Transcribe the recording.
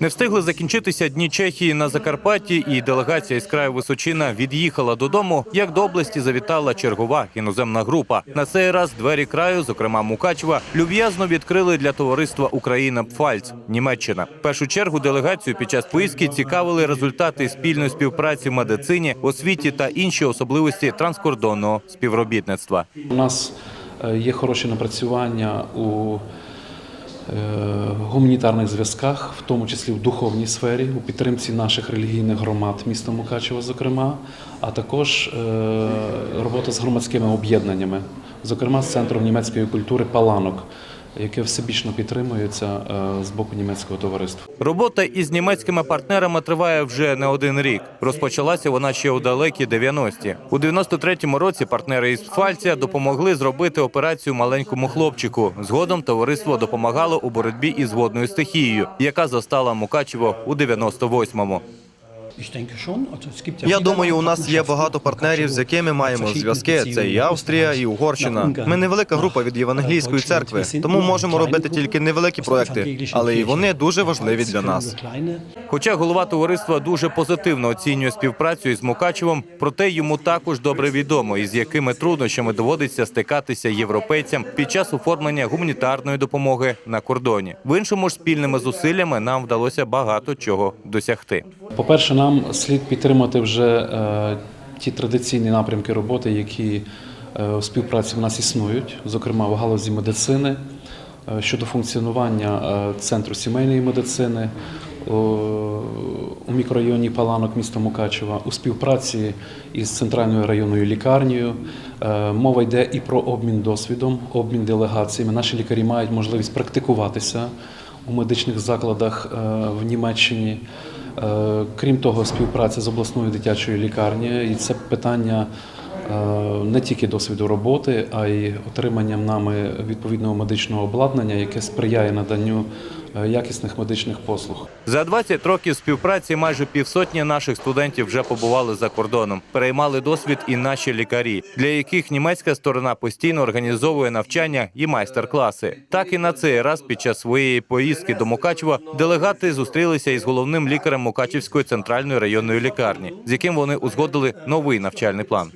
Не встигли закінчитися дні Чехії на Закарпатті, і делегація із краю Височина від'їхала додому. Як до області завітала чергова іноземна група. На цей раз двері краю, зокрема Мукачева, люб'язно відкрили для товариства Україна Пфальц, Німеччина. В першу чергу делегацію під час поїздки цікавили результати спільної співпраці в медицині, освіті та інші особливості транскордонного співробітництва. У нас е, є хороші напрацювання у е, гуманітарних зв'язках, в тому числі в духовній сфері, у підтримці наших релігійних громад міста Мукачева, зокрема, а також е, робота з громадськими об'єднаннями, зокрема з центром німецької культури Паланок, яке всебічно підтримується е, з боку німецького товариства. Робота із німецькими партнерами триває вже не один рік. Розпочалася вона ще у далекі 90-ті. У 93-му році партнери із Пфальця допомогли зробити операцію маленькому хлопчику. Згодом товариство допомагало у боротьбі із водною стихією, яка застала Мукачево у 98-му. Я думаю, у нас є багато партнерів, з якими маємо зв'язки. Це і Австрія, і Угорщина. Ми невелика група від Євангелійської церкви, тому можемо робити тільки невеликі проекти, але і вони дуже важливі для нас. Хоча голова товариства дуже позитивно оцінює співпрацю із Мукачевом, проте йому також добре відомо, із якими труднощами доводиться стикатися європейцям під час оформлення гуманітарної допомоги на кордоні. В іншому ж спільними зусиллями нам вдалося багато чого досягти. По-перше, нам слід підтримати вже е, ті традиційні напрямки роботи, які е, у співпраці в нас існують, зокрема в галузі медицини, е, щодо функціонування центру сімейної медицини у мікрорайоні Паланок міста Мукачева, у співпраці із центральною районною лікарнею. Мова йде і про обмін досвідом, обмін делегаціями. Наші лікарі мають можливість практикуватися у медичних закладах в Німеччині. Е, Крім того, співпраця з обласною дитячою лікарнею, і це питання е, не тільки досвіду роботи, а й отриманням нами відповідного медичного обладнання, яке сприяє наданню якісних медичних послуг. За 20 років співпраці майже півсотні наших студентів вже побували за кордоном. Переймали досвід і наші лікарі, для яких німецька сторона постійно організовує навчання і майстер-класи. Так і на цей раз під час своєї поїздки до Мукачева делегати зустрілися із головним лікарем Мукачевської центральної районної лікарні, з яким вони узгодили новий навчальний план.